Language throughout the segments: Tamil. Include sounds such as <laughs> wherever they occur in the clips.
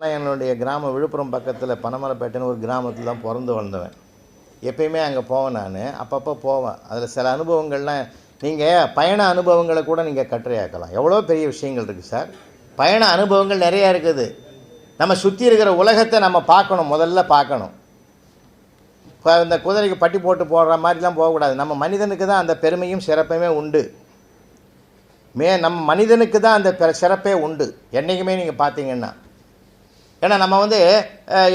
நான் என்னுடைய கிராமம் விழுப்புரம் பக்கத்தில் பனமரப்பேட்டைன்னு ஒரு கிராமத்தில் தான் பிறந்து வளர்ந்தவன். எப்பயுமே அங்கே போவேன் நான். அப்பப்போ போவேன். அதில் சில அனுபவங்கள்லாம் நீங்கள் பயண அனுபவங்களை கூட நீங்கள் கட்டுரையாக்கலாம். எவ்வளோ பெரிய விஷயங்கள் இருக்குது சார்? பயண அனுபவங்கள் நிறையா இருக்குது. நம்ம சுற்றி இருக்கிற உலகத்தை நம்ம பார்க்கணும். முதல்ல பார்க்கணும். இப்போ இந்த குதிரைக்கு பட்டி போட்டு போடுற மாதிரிலாம் போகக்கூடாது. நம்ம மனிதனுக்கு தான் அந்த பெருமையும் சிறப்புமே உண்டு. மே நம்ம மனிதனுக்கு தான் அந்த சிறப்பே உண்டு. என்றைக்குமே நீங்கள் பார்த்தீங்கன்னா. ஏன்னா நம்ம வந்து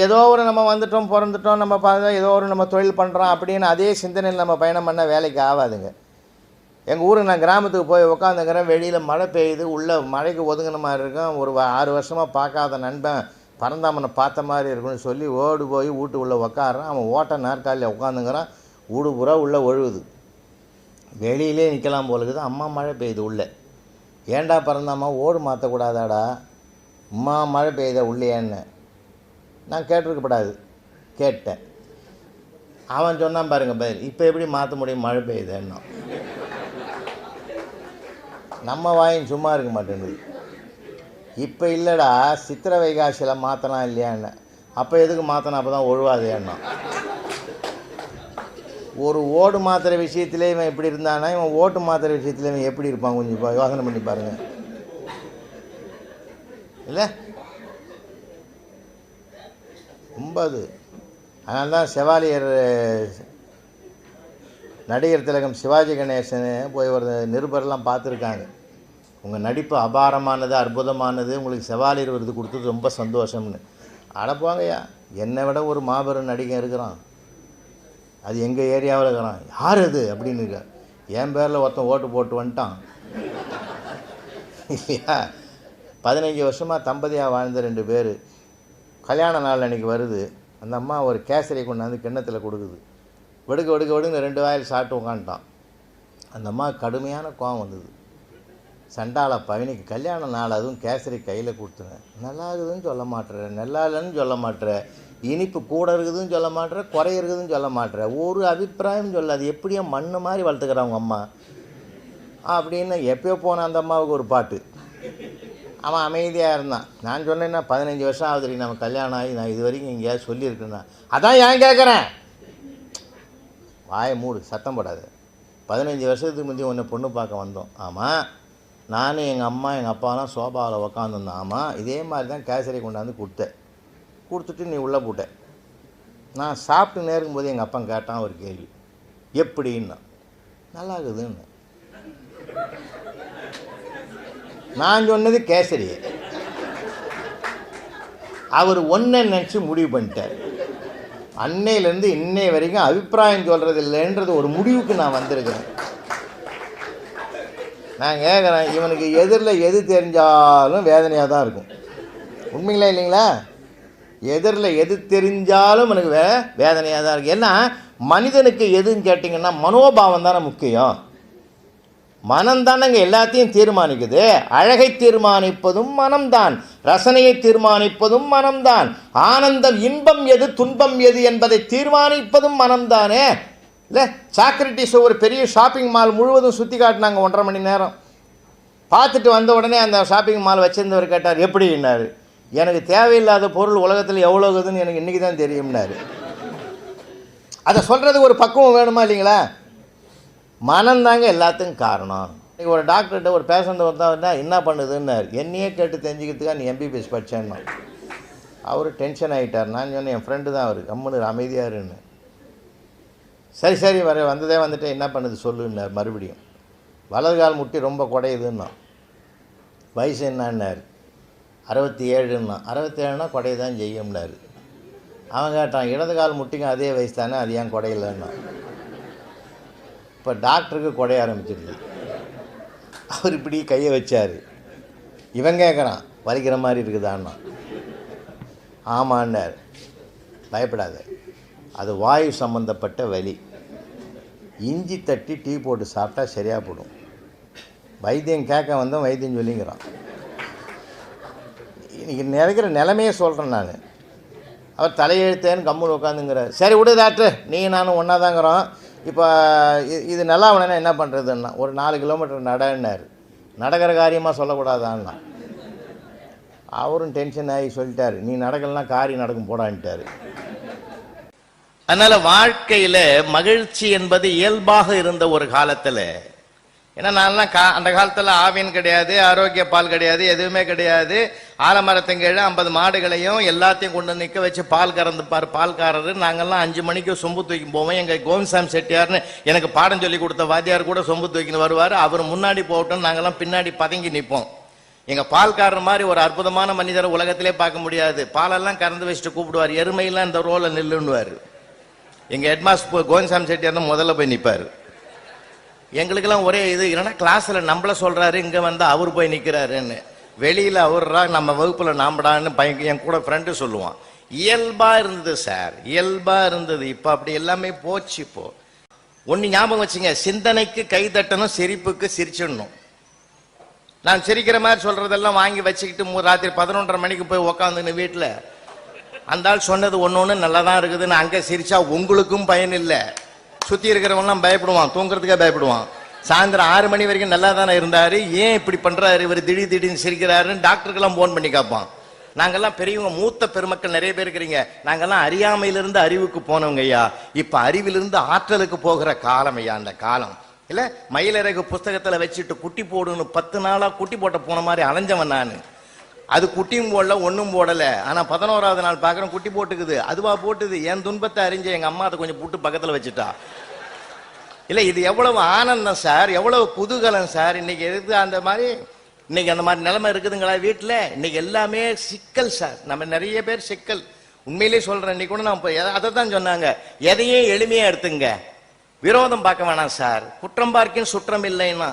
ஏதோ ஒரு நம்ம வந்துட்டோம் பிறந்துட்டோம் நம்ம பார்த்தா ஏதோ ஒரு நம்ம தொழில் பண்ணுறோம் அப்படின்னு அதே சிந்தனையில் நம்ம பயணம் பண்ணால் வேலைக்கு ஆகாதுங்க. எங்கள் ஊருக்கு நான் கிராமத்துக்கு போய் உட்காந்துக்கிறேன் வெளியில் மழை பெய்யுது உள்ளே மழைக்கு ஒதுங்கின மாதிரி இருக்கும். ஒரு வ- ஆறு வருஷமாக பார்க்காத நண்பன் பறந்தாமனை பார்த்த மாதிரி இருக்குன்னு சொல்லி ஓடு போய் வீட்டு உள்ளே உக்காடுறான் அவன் ஓட்ட நாற்காலியில் உட்காந்துங்கிறான் ஊடு பூரா உள்ளே ஒழுகுது. வெளியிலே நிற்கலாம் போலுக்குது அம்மா மழை பெய்யுது உள்ளே. ஏன்டா பிறந்தாம்மா? ஓடு மாற்றக்கூடாதாடா அம்மா மழை பெய்யுதா உள்ளேன்னு. நான் கேட்டிருக்கப்படாது. கேட்டேன். அவன் சொன்னான் பாருங்க பதில். இப்போ எப்படி மாற்ற முடியும் மழை பெய்யுதுன்னா. நம்ம வாயும் சும்மா இருக்க மாட்டேங்குது. இப்போ இல்லைடா சித்திரை வைகாசியில் மாற்றலாம் இல்லையான்னு. அப்போ எதுக்கு மாற்றணும் அப்போ தான் ஒழுவாதேன்னா. ஒரு ஓடு மாத்திரை விஷயத்திலே இவன் எப்படி இருந்தானா? இவன் ஓட்டு மாத்திரை விஷயத்தில் இவன் எப்படி இருப்பான்? கொஞ்சம் இப்போ யோசனை பண்ணி பாருங்க. இல்லை? ரொம்ப அது. அதனால தான் செவாலியர் நடிகர் திலகம் சிவாஜி கணேசன் போய் ஒரு நிருபர்லாம் பார்த்துருக்காங்க. உங்கள் நடிப்பு அபாரமானது அற்புதமானது உங்களுக்கு செவாலியர் விருது கொடுத்தது ரொம்ப சந்தோஷம்னு. அடப்போங்கய்யா என்னை விட ஒரு மாபெரும் நடிகன் இருக்கிறான். அது எங்கள் ஏரியாவில் இருக்கிறான். யார் அது? அப்படின்னு இருக்க என் பேரில் ஒருத்தன் ஓட்டு போட்டு வந்துட்டான். இல்லையா? பதினஞ்சு வருஷமாக தம்பதியாக வாழ்ந்த ரெண்டு பேர். கல்யாண நாள் அன்றைக்கி வருது. அந்த அம்மா ஒரு கேசரி கொண்டாந்து கிண்ணத்தில் கொடுக்குது. வெடுக்க வெடுக்க வெடுங்க ரெண்டு வாயில் சாப்பிட்டு உட்காந்துட்டான் அந்த அம்மா கடுமையான கோவம் வந்தது. சண்டாள பவினிக்கு கல்யாண நாள் அதுவும் கேசரி கையில் கொடுத்துனேன் நல்லா இருக்குதுன்னு சொல்ல மாட்டேற. நல்லா இல்லைன்னு சொல்ல மாட்டேற. இனிப்பு கூட இருக்குதுன்னு சொல்ல மாட்டேற குறை இருக்குதுன்னு சொல்ல மாட்டேற ஒரு அபிப்பிராயம் சொல்லாது எப்படியோ மண் மாதிரி வளர்த்துக்கிறான் அம்மா. அப்படின்னு எப்பயோ போன அந்த அம்மாவுக்கு ஒரு பாட்டு. அவன் அமைதியாக இருந்தான். நான் சொன்னேன்னா பதினஞ்சு வருஷம் ஆகுதுடி நம்ம கல்யாணம் ஆகி நான் இது வரைக்கும் எங்கேயாவது சொல்லியிருக்கேன்னா. அதான் ஏன் கேட்குறேன் வாயை மூடு சத்தம் போடாது. பதினஞ்சு வருஷத்துக்கு முந்தைய ஒன்று பொண்ணு பார்க்க வந்தோம். ஆமாம் நானும் எங்கள் அம்மா எங்கள் அப்பாலாம் சோபாவில் உக்காந்துருந்தோம். ஆமாம் இதே மாதிரி தான் கேசரி கொண்டாந்து கொடுத்தேன். கொடுத்துட்டு நீ உள்ளே போட்ட. நான் சாப்பிட்டு நேருக்கும் போது எங்கள் அப்பா கேட்டான் ஒரு கேள்வி. எப்படின்னா? நல்லா இருக்குதுன்னு. நான் சொன்னது கேசரி. அவர் ஒன்றை நினச்சி முடிவு பண்ணிட்டார். அன்னையிலேருந்து இன்னை வரைக்கும் அபிப்பிராயம் சொல்கிறது இல்லைன்றது ஒரு முடிவுக்கு நான் வந்திருக்கிறேன். நான் கேட்குறேன் இவனுக்கு எதிரில் எது தெரிஞ்சாலும் வேதனையாக தான் இருக்கும். உண்மைங்களா இல்லைங்களா? எதிரில் எது தெரிஞ்சாலும் எனக்கு வே வேதனையாக தான் இருக்குது ஏன்னா மனிதனுக்கு எதுன்னு கேட்டிங்கன்னா மனோபாவம் தானே முக்கியம். மனம்தானங்க எல்லாத்தையும் தீர்மானிக்குது. அழகை தீர்மானிப்பதும் மனம்தான். ரசனையை தீர்மானிப்பதும் மனம்தான். ஆனந்தம் இன்பம் எது துன்பம் எது என்பதை தீர்மானிப்பதும் மனம்தானே. இல்லை சாக்ரட்டிஸ் ஒரு பெரிய ஷாப்பிங் மால் முழுவதும் சுற்றி காட்டினாங்க ஒன்றரை மணி நேரம். பார்த்துட்டு வந்த உடனே அந்த ஷாப்பிங் மால் வச்சிருந்தவர் கேட்டார் எப்படின்னாரு? எனக்கு தேவையில்லாத பொருள் உலகத்தில் எவ்வளோ இருக்குதுன்னு எனக்கு இன்றைக்கி தான் தெரியும்னாரு. அதை சொல்கிறது ஒரு பக்குவம் வேணுமா இல்லைங்களா? மனந்தாங்க எல்லாத்துக்கும் காரணம். இன்றைக்கி ஒரு டாக்டர்கிட்ட ஒரு பேஷண்ட் வந்தா என்ன பண்ணுதுன்னாரு. என்னையே கேட்டு தெரிஞ்சுக்கிறதுக்காக நீ எம்பிபிஎஸ் படித்தேன்னா அவர் டென்ஷன் ஆகிட்டார் நான் சொன்னேன் என் ஃப்ரெண்டு தான் அவர். கம்முனு அமைதியாகருன்னு சரி சரி வர வந்ததே வந்துட்டு என்ன பண்ணுது சொல்லுன்னார் மறுபடியும். வலது கால் முட்டி ரொம்ப குடையுதுன்னா வயசு என்னன்னாரு? அறுபத்தி ஏழுன்னா அறுபத்தி ஏழுனா குடைய தான் செய்யும்னாரு. அவன் கேட்டான் இடது கால் முட்டிக்கும் அதே வயசு தானே அது ஏன் குடையிலன்னா இப்போ டாக்டருக்கு குடைய ஆரம்பிச்சிருது. அவர் இப்படி கையை வச்சார். இவன் கேட்குறான் வலிக்கிற மாதிரி இருக்குதான்னா? ஆமான்னார். பயப்படாத. அது வாயு சம்மந்தப்பட்ட வலி. இஞ்சி தட்டி டீ போட்டு சாப்பிட்டா சரியாக போடும். வைத்தியம் கேட்க வந்தோம் வைத்தியம் சொல்லிங்கிறான். இன்றைக்கி நிறைக்கிற நிலமையே சொல்கிறேன் நான். அவர் தலையெழுத்தேன்னு கம்முன்னு உட்காந்துங்கிறார் சரி விடு டாக்டர் நீ நானும் ஒன்றா தாங்கிறோம் இப்போ இது நல்லா வேணும்னா என்ன பண்ணுறதுன்னா ஒரு நாலு கிலோமீட்டர் நடன்னார். நடக்கிற காரியமாக சொல்லக்கூடாதான்னா. அவரும் டென்ஷன் ஆகி சொல்லிட்டார் நீ நடக்கலன்னா காரியம் நடக்கும் போடான்ட்டார். அதனால் வாழ்க்கையில் மகிழ்ச்சி என்பது இயல்பாக இருந்த ஒரு காலத்தில் ஏன்னா நான்லாம் கா அந்த காலத்தில் ஆவின் கிடையாது ஆரோக்கிய பால் கிடையாது எதுவுமே கிடையாது. ஆலமரத்தங்கீழ ஐம்பது மாடுகளையும் எல்லாத்தையும் கொண்டு நிற்க வச்சு பால் கறந்துப்பார். பால்காரரு நாங்கெல்லாம் அஞ்சு மணிக்கு சொம்பு தூக்கி போவோம். எங்கள் கோவிந்தசாமி செட்டியார்னு எனக்கு பாடம் சொல்லி கொடுத்த வாத்தியார் கூட சொம்பு தூக்கின்னு வருவார். அவர் முன்னாடி போகட்டும் நாங்கள்லாம் பின்னாடி பதங்கி நிற்போம் எங்கள் பால்காரர் மாதிரி ஒரு அற்புதமான மனிதரை உலகத்திலே பார்க்க முடியாது. பாலெல்லாம் கறந்து வச்சுட்டு கூப்பிடுவார். எருமையெல்லாம் இந்த ரோலில் நில்லுன்னுவார். எங்கள் ஹெட்மாஸ்டர் கோவிந்தசாமி செட்டியார் தான் முதல்ல போய் நிற்பார் எங்களுக்கெல்லாம் ஒரே இது என்னன்னா கிளாஸ்ல நம்மள சொல்றாரு இங்க வந்து அவர் போய் நிக்கிறாருன்னு. வெளியில அவர்ரா நம்ம வகுப்புல நாம்படான்னு பையன் என் கூட ஃப்ரெண்டு சொல்லுவான். இயல்பா இருந்தது சார் இயல்பா இருந்தது. இப்ப அப்படி எல்லாமே போச்சு இப்போ. ஒன்னு ஞாபகம் வச்சுங்க சிந்தனைக்கு கை தட்டணும் சிரிப்புக்கு சிரிச்சிடணும். நான் சிரிக்கிற மாதிரி சொல்றதெல்லாம் வாங்கி வச்சுக்கிட்டு ராத்திரி பதினொன்றரை மணிக்கு போய் உக்காந்துன்னு வீட்டுல அந்த ஆள் சொன்னது ஒன்று ஒன்று நல்லா தான் இருக்குதுன்னு அங்க சிரிச்சா உங்களுக்கும் பயன் இல்லை. சுத்தி இருக்கிறவங்கலாம் பயப்படுவான் தூங்குறதுக்கே பயப்படுவான். சாயந்தரம் ஆறு மணி வரைக்கும் நல்லா தானே இருந்தாரு ஏன் இப்படி பண்றாரு இவர் திடீர் திடீர்னு சிரிக்கிறாருன்னு டாக்டருக்கெல்லாம் போன் பண்ணி கேட்பான் நாங்கெல்லாம் பெரியவங்க மூத்த பெருமக்கள் நிறைய பேர் இருக்கிறீங்க நாங்கெல்லாம் அறியாமையிலிருந்து அறிவுக்கு போனவங்க ஐயா. இப்ப அறிவிலிருந்து ஆற்றலுக்கு போகிற காலம் ஐயா அந்த காலம். இல்ல மயிலிறகு புஸ்தகத்துல வச்சுட்டு குட்டி போடுன்னு பத்து நாளா குட்டி போட்ட போன மாதிரி அலைஞ்சவன் நான். அது குட்டியும் போடல ஒன்றும் போடலை. ஆனால் பதினோராவது நாள் பார்க்குறோம் குட்டி போட்டுக்குது. அதுவா போட்டுது. என் துன்பத்தை அறிஞ்ச எங்கள் அம்மா அதை கொஞ்சம் புட்டு பக்கத்தில் வச்சுட்டா. இல்லை இது எவ்வளவு ஆனந்தம் சார் எவ்வளவு குதூகலம் சார். இன்னைக்கு எதுக்கு அந்த மாதிரி இன்னைக்கு அந்த மாதிரி நிலைமை இருக்குதுங்களா வீட்டில் இன்னைக்கு எல்லாமே சிக்கல் சார். நம்ம நிறைய பேர் சிக்கல். உண்மையிலேயே சொல்கிறேன் இன்னைக்கு கூட நான் அதை தான் சொன்னாங்க. எதையும் எளிமையாக எடுத்துங்க. விரோதம் பார்க்க வேணாம் சார். குற்றம் பார்க்கின் சுற்றம் இல்லைன்னா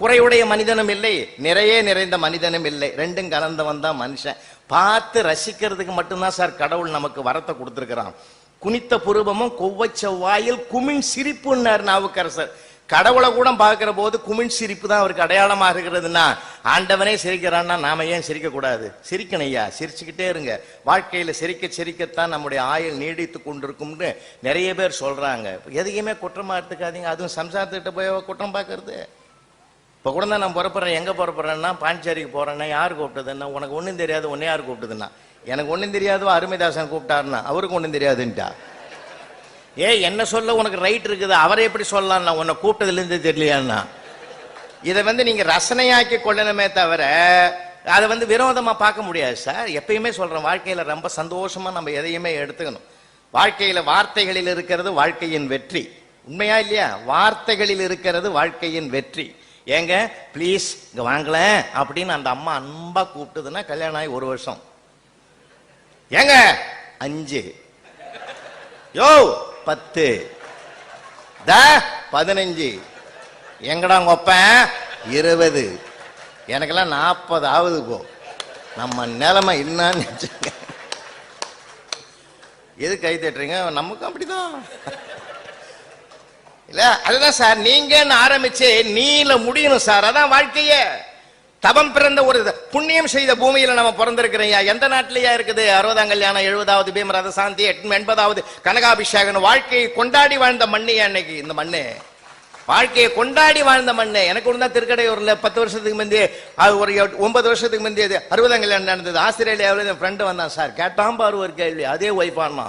குறையுடைய மனிதனும் இல்லை நிறைய நிறைந்த மனிதனும் இல்லை. ரெண்டும் கலந்தவன் தான் மனுஷன். பார்த்து ரசிக்கிறதுக்கு மட்டும்தான் சார் கடவுள் நமக்கு வரத்தை கொடுத்துருக்கிறான். குனித்த புருவமும் கொவ்வைச் செவ்வாயில் குமிழ் சிரிப்புன்னார் நாவுக்கரசர். கடவுளை கூட பார்க்கிற போது குமிழ் சிரிப்பு தான் அவருக்கு அடையாளமாக இருக்கிறதுன்னா ஆண்டவனே சிரிக்கிறான்னா நாம ஏன் சிரிக்கக்கூடாது சிரிக்கணும் ஐயா. சிரிச்சுக்கிட்டே இருங்க. வாழ்க்கையில் சிரிக்க சிரிக்கத்தான் நம்முடைய ஆயுள் நீடித்து கொண்டிருக்கும்னு நிறைய பேர் சொல்கிறாங்க எதையுமே குற்றமாக எடுத்துக்காதீங்க அதுவும் சம்சாரத்துக்கிட்ட போய் குற்றம் பார்க்கறது. இப்போ கூட தான் நான் புறப்படுறேன். எங்கே புறப்படுறேன்னா பாண்டிச்சேரிக்கு போகிறேன்னா யார் கூப்பிட்டதுன்னா உனக்கு ஒன்றும் தெரியாது ஒன்னே யார் கூப்பிட்டதுன்னா. எனக்கு ஒன்றும் தெரியாதோ அருமைதாசன் கூப்பிட்டாருன்னா அவருக்கு ஒன்றும் தெரியாதுன்ட்டா. ஏ என்ன சொல்ல உனக்கு ரைட் இருக்குது? அவரை எப்படி சொல்லலாம்னா உன்னை கூப்பிட்டதுலேருந்து தெரியலையான்னா. இதை வந்து நீங்கள் ரசனையாக்கி கொள்ளணுமே தவிர அதை வந்து விரோதமாக பார்க்க முடியாது சார். எப்பயுமே சொல்கிறேன் வாழ்க்கையில் ரொம்ப சந்தோஷமாக நம்ம எதையுமே எடுத்துக்கணும். வாழ்க்கையில் வார்த்தைகளில் இருக்கிறது வாழ்க்கையின் வெற்றி. உண்மையா இல்லையா? வார்த்தைகளில் இருக்கிறது வாழ்க்கையின் வெற்றி. ஏங்க ப்ளீஸ் இங்க வாங்கல அப்படின்னு அந்த அம்மா அன்பா கூப்பிட்டதுன்னா கல்யாணம் ஆகி ஒரு வருஷம். ஏங்க அஞ்சு. யோ பத்து. த பதினஞ்சு. எங்கடா கொப்பேன் இருபது. எனக்கெல்லாம் நாற்பது ஆகுது போ. நம்ம நிலைமை என்னன்னு எது கை தட்டுறீங்க? நமக்கும் அப்படிதான். இல்ல அதுதான் சார் நீங்கன்னு ஆரம்பிச்சு நீல முடியணும் சார் அதான் வாழ்க்கையே. தவம் பிறந்த ஒரு இது. புண்ணியம் செய்த பூமியில நம்ம பிறந்திருக்கிறோம்யா. எந்த நாட்டிலயா இருக்குது? அறுபதாம் கல்யாணம் எழுபதாவது பீமரத சாந்தி எண்பதாவது கனகாபிஷேகன் வாழ்க்கையை கொண்டாடி வாழ்ந்த மண்ணு அன்னைக்கு இந்த மண்ணு? வாழ்க்கையை கொண்டாடி வாழ்ந்த மண்ணு. எனக்கு ஒன்று தான் திருக்கடையூர்ல பத்து வருஷத்துக்கு முந்தைய அது ஒரு ஒன்பது வருஷத்துக்கு முந்தைய அறுபதாம் கல்யாணம் நடந்தது. ஆஸ்திரேலியாவில் என் ஃப்ரெண்டு வந்தான் சார். கேட்டான் பாரு ஒரு கேள்வி. அதே ஒய்ஃபான்னா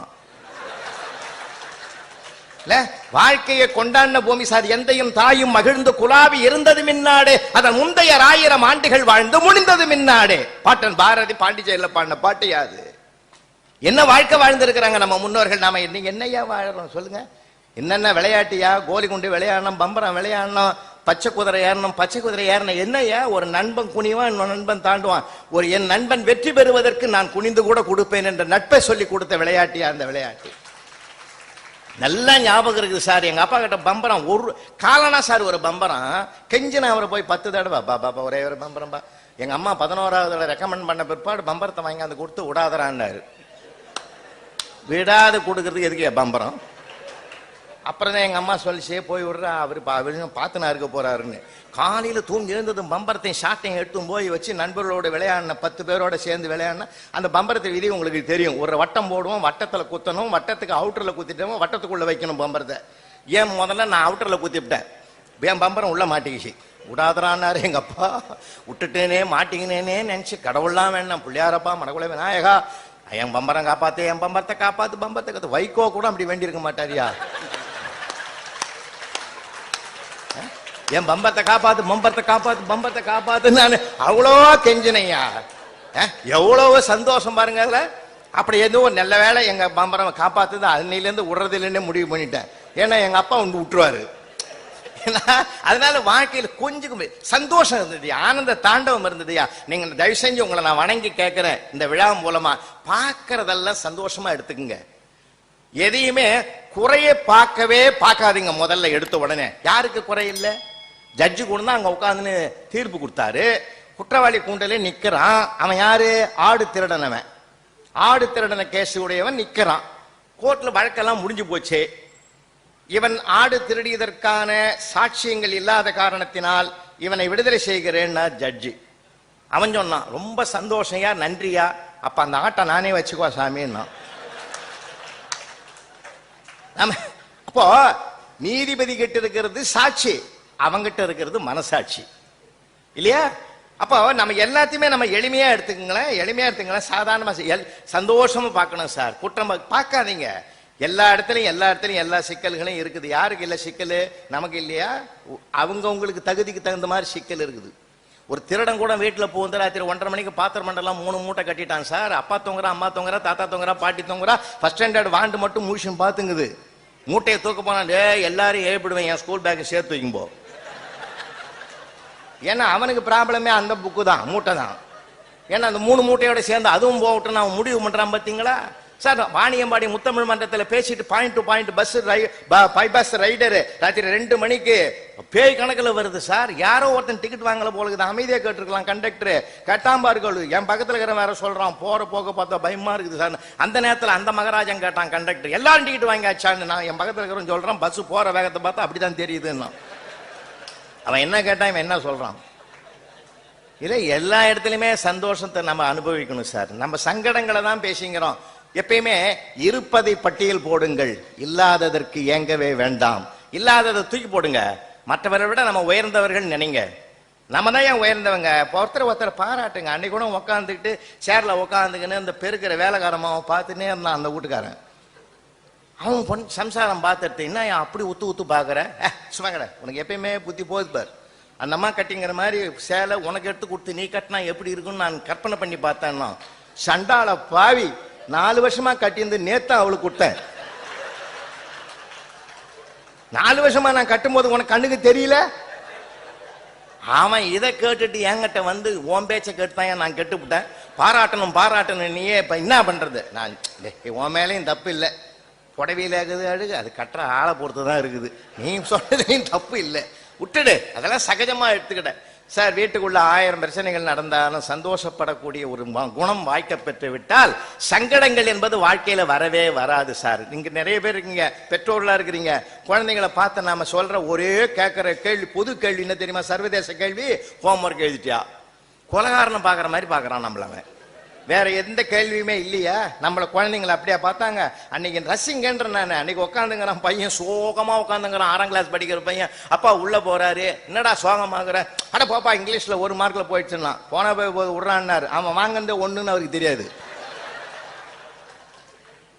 வாழ்க்கையை கொண்டாடின பூமி சார் எந்தையும் தாயும் மகிழ்ந்து குலாவி இருந்தது மின்னாடே. அதன் முந்தைய ஆயிரம் ஆண்டுகள் வாழ்ந்து முடிந்தது மின்னாடே. பாட்டன் பாரதி பாண்டிச்சேரியில பாடின பாட்டு யாது? என்ன வாழ்க்கை வாழ்ந்திருக்கிறாங்க நம்ம முன்னோர்கள்? நாம இன்னைக்கு என்னையா வாழறோம்? சொல்லுங்க. என்னென்ன விளையாட்டியா? கோலி குண்டு விளையாடணும் பம்பரம் விளையாடணும் பச்சை குதிரை ஏறணும் பச்சை குதிரை ஏறணும். என்னையா? ஒரு நண்பன் குனிவான் இன்னொரு நண்பன் தாண்டுவான். ஒரு என் நண்பன் வெற்றி பெறுவதற்கு நான் குனிந்து கூட கொடுப்பேன் என்ற நட்பை சொல்லி கொடுத்த விளையாட்டியா அந்த விளையாட்டு? நல்லா ஞாபகம் இருக்குது சார். எங்க அப்பா கிட்ட பம்பரம் ஒரு காலனா சார் ஒரு பம்பரம். கெஞ்சினா அவரை போய் பத்து தடவை பா பாப்பா ஒரே ஒரு பம்பரம் பா. எங்க அம்மா பதினோராவது தடவை ரெக்கமெண்ட் பண்ண பிற்பாடு பம்பரத்தை வாங்கி அந்த கொடுத்து விடாதரான்னாரு விடாது கொடுக்கறதுக்கு எதுக்கு பம்பரம்? அப்புறம் தான் எங்கள் அம்மா சொல்லிச்சே போய் விடுறா. அவர் பார்த்துனா இருக்க போறாருன்னு. காலையில் தூங்கி எழுந்ததும் பம்பரத்தையும் ஷாட்டையும் எடுத்தும் போய் வச்சு நண்பர்களோட விளையாடின பத்து பேரோட சேர்ந்து விளையாடினா அந்த பம்பரத்தை விதி உங்களுக்கு தெரியும். ஒரு வட்டம் போடுவோம் வட்டத்தில் குத்தணும் வட்டத்துக்கு அவுட்டரில் குத்திட்டோம் வட்டத்துக்குள்ளே வைக்கணும் பம்பரத்தை. ஏன் முதல்ல நான் அவுட்டரில் குத்திவிட்டேன் என் பம்பரம் உள்ள மாட்டிக்கிச்சு? விடாதரான்னாரு எங்கள் அப்பா. விட்டுட்டேனே மாட்டிக்கினேனே நினச்சி. கடவுள்லாம் வேணாம் பிள்ளையாரப்பா மடக்குள்ள விநாயகா. என் பம்பரம் காப்பாத்து என் பம்பரத்தை காப்பாத்து பம்பரத்தை காத்து வைகோ கூட அப்படி வேண்டியிருக்க மாட்டாரியா என் பம்பத்தை காப்பாத்து பம்பத்தை காப்பாத்து பம்பத்தை காப்பாத்து நான் அவ்வளோ கெஞ்சினையா? அஹ், எவ்வளவு சந்தோஷம் பாருங்க அதில். அப்படி எதுவும் நல்ல வேளை எங்கள் பம்பரம் காப்பாற்றுது அன்னையிலேருந்து விடுறது இல்லைன்னு முடிவு பண்ணிட்டேன். ஏன்னா எங்கள் அப்பா வந்து விட்டுருவாரு. அதனால வாழ்க்கையில் கொஞ்சம் சந்தோஷம் இருந்தது ஆனந்த தாண்டவம் இருந்ததுயா? நீங்க தயவு செஞ்சு உங்களை நான் வணங்கி கேட்கிறேன் இந்த விழா மூலமா. பார்க்கறதெல்லாம் சந்தோஷமா எடுத்துக்கங்க. எதையுமே குறைய பார்க்கவே பார்க்காதீங்க முதல்ல எடுத்த உடனே. யாருக்கு குறை இல்லை? ஜட்ஜு கூட தான் அங்க உட்காந்துன்னு தீர்ப்பு கொடுத்தாரு. குற்றவாளி கூண்டலே நிக்கிறான். அவன் யாரு? ஆடு திருடனவன். ஆடு திருடன கேஸ் உடையவன் நிக்கிறான். கோர்ட்ல வழக்கெல்லாம் முடிஞ்சு போச்சு. இவன் ஆடு திருடியதற்கான சாட்சியங்கள் இல்லாத காரணத்தினால் இவனை விடுதலை செய்கிறேன்னா ஜட்ஜி. அவன் சொன்னான் ரொம்ப சந்தோஷையா நன்றியா. அப்ப அந்த ஆட்டை நானே வச்சுக்குவா சாமின்னா. நம்ம அப்போ நீதிபதி கிட்ட இருக்கிறது சாட்சி. அவங்கிட்ட இருக்கிறது மனசாட்சி. இல்லையா? அப்போ நம்ம எல்லாத்தையுமே நம்ம எளிமையா எடுத்துக்கங்களேன் எளிமையா எடுத்துங்களேன் சாதாரணமாக எல்- சந்தோஷமாக பார்க்கணும் சார். குற்றம் பார்க்காதீங்க. எல்லா இடத்துலையும் எல்லா இடத்துலையும் எல்லா சிக்கல்களும் இருக்குது. யாருக்கு இல்லை சிக்கல்? நமக்கு இல்லையா? அவங்கவுங்களுக்கு தகுதிக்கு தகுந்த மாதிரி சிக்கல் இருக்குது. ஒரு திருடன் கூட வீட்டில் போகுது ராத்திரி ஒன்றரை மணிக்கு பாத்திரம் மண்டலம் மூணு மூட்டை கட்டிட்டான் சார். அப்பா தொங்குறா அம்மா தொங்குறா தாத்தா தொங்குறா பாட்டி தொங்குறா. ஃபர்ஸ்ட் ஸ்டாண்டர்ட் வாண்டு மட்டும் முழிச்சும் பார்த்துங்குது மூட்டையை தூக்க போனா "டேய், எல்லாரையும் என் ஸ்கூல் பேக்கை சேர்த்து வைக்கும்போது ஏன்னா அவனுக்கு ப்ராப்ளமே அந்த புக்கு தான் மூட்டை தான். ஏன்னா அந்த மூணு மூட்டையோட சேர்ந்து அதுவும் போகட்டும் அவன் முடிவு பண்றான் பார்த்தீங்களா சார் வாணியம்பாடி முத்தமிழ் மன்றத்தில் பேசிட்டு point to point bus bypass rider ராத்திரி ரெண்டு மணிக்கு பேய் கணக்கில் வருது சார். யாரோ ஒருத்தன் டிக்கெட் வாங்கல போலுக்குது அமைதியாக கேட்டிருக்கலாம் கண்டக்டர் கட்டாம்பார்கள் என் பக்கத்தில் இருக்கிற வேற சொல்கிறான் போகிற போக பார்த்தா பயமா இருக்குது சார். அந்த நேரத்தில் அந்த மகராஜன் கேட்டான் கண்டக்டர் எல்லாரும் டிக்கெட் வாங்கியாச்சான்னு. நான் என் பக்கத்தில் இருக்கிறவன் சொல்கிறேன் பஸ் போகிற வேகத்தை பார்த்தா அப்படிதான் தெரியுதுன்னா. அவன் என்ன கேட்டான் இவன் என்ன சொல்றான்? இல்லை எல்லா இடத்துலையுமே சந்தோஷத்தை நம்ம அனுபவிக்கணும் சார். நம்ம சங்கடங்களை தான் பேசிங்கிறோம். எப்பயுமே இருப்பதை பட்டியல் போடுங்கள். இல்லாததற்கு ஏங்கவே வேண்டாம். இல்லாததை தூக்கி போடுங்க. மற்றவரை விட நம்ம உயர்ந்தவர்கள் நினைங்க. நம்ம தான் ஏன் உயர்ந்தவங்க? இப்போ ஒருத்தர் ஒருத்தர் பாராட்டுங்க. அன்னைக்கு கூட உட்காந்துக்கிட்டு சேர்ல உட்காந்துக்கின்னு இந்த பெருக்கிற வேலைக்காரமாவை பார்த்துன்னே இருந்தான் அந்த வீட்டுக்காரன். அவன் பொன் சம்சாரம் பார்த்துட்டீங்கன்னா என்ன ஏன் அப்படி உத்து உத்து பார்க்குற? ஏ உனக்கு எப்பயுமே புத்தி போகுது பார். அந்த அம்மா கட்டிங்கிற மாதிரி சேலை உனக்கு எடுத்து கொடுத்து நீ கட்டினா எப்படி இருக்குன்னு நான் கற்பனை பண்ணி பார்த்தேன்னா சண்டால பாவி நாலு வருஷமா கட்டியிருந்து நேத்து அவளுக்கு கொடுத்தேன். நாலு வருஷமா நான் கட்டும்போது உனக்கு கண்ணுக்கு தெரியல? அவன் இதை கேட்டுட்டு என்கிட்ட வந்து உன் பேச்சை கேட்டுதான் நான் கெட்டுவிட்டேன் பாராட்டணும் பாராட்டணும் நீயே இப்ப என்ன பண்றது? நான் டேய், உன் மேலேயும் தப்பு இல்லை. புடவையில் இருக்குது அழுகு. அது கட்டுற ஆளை பொறுத்து தான் இருக்குது. நீ சொன்னதுலையும் தப்பு இல்லை. விட்டுடு. அதெல்லாம் சகஜமாக எடுத்துக்கிட்டேன் சார் வீட்டுக்குள்ள ஆயிரம் பிரச்சனைகள் நடந்தாலும் சந்தோஷப்படக்கூடிய ஒரு குணம் வாய்க்க பெற்று விட்டால் சங்கடங்கள் என்பது வாழ்க்கையில வரவே வராது சார். நீங்க நிறைய பேர் இருக்கீங்க. பெற்றோர்களா இருக்கிறீங்க. குழந்தைங்களை பார்த்து நாம சொல்ற ஒரே கேட்கிற கேள்வி பொது கேள்வி. என்ன தெரியுமா? சர்வதேச கேள்வி ஹோம்ஒர்க் எழுதிட்டியா? கொலகாரனை பார்க்குற மாதிரி பார்க்குறான் நம்மளவன். வேற எந்த கேள்வியுமே இல்லையா? நம்மள குழந்தைங்களை அப்படியே பார்த்தாங்க. அன்னைக்கு ரசிங்கன்ற நான். அன்னைக்கு உட்காந்துங்கிறான் பையன் சோகமா உட்காந்துங்கிறான் ஆறாம் கிளாஸ் படிக்கிற பையன். அப்பா உள்ள போறாரு. என்னடா சோகமாகற? அட போப்பா இங்கிலீஷ்ல ஒரு மார்க்ல போயிடுச்சுன்னா. போன போய் போய் விடுறான்னாரு. அவன் வாங்கினது ஒண்ணுன்னு அவருக்கு தெரியாது.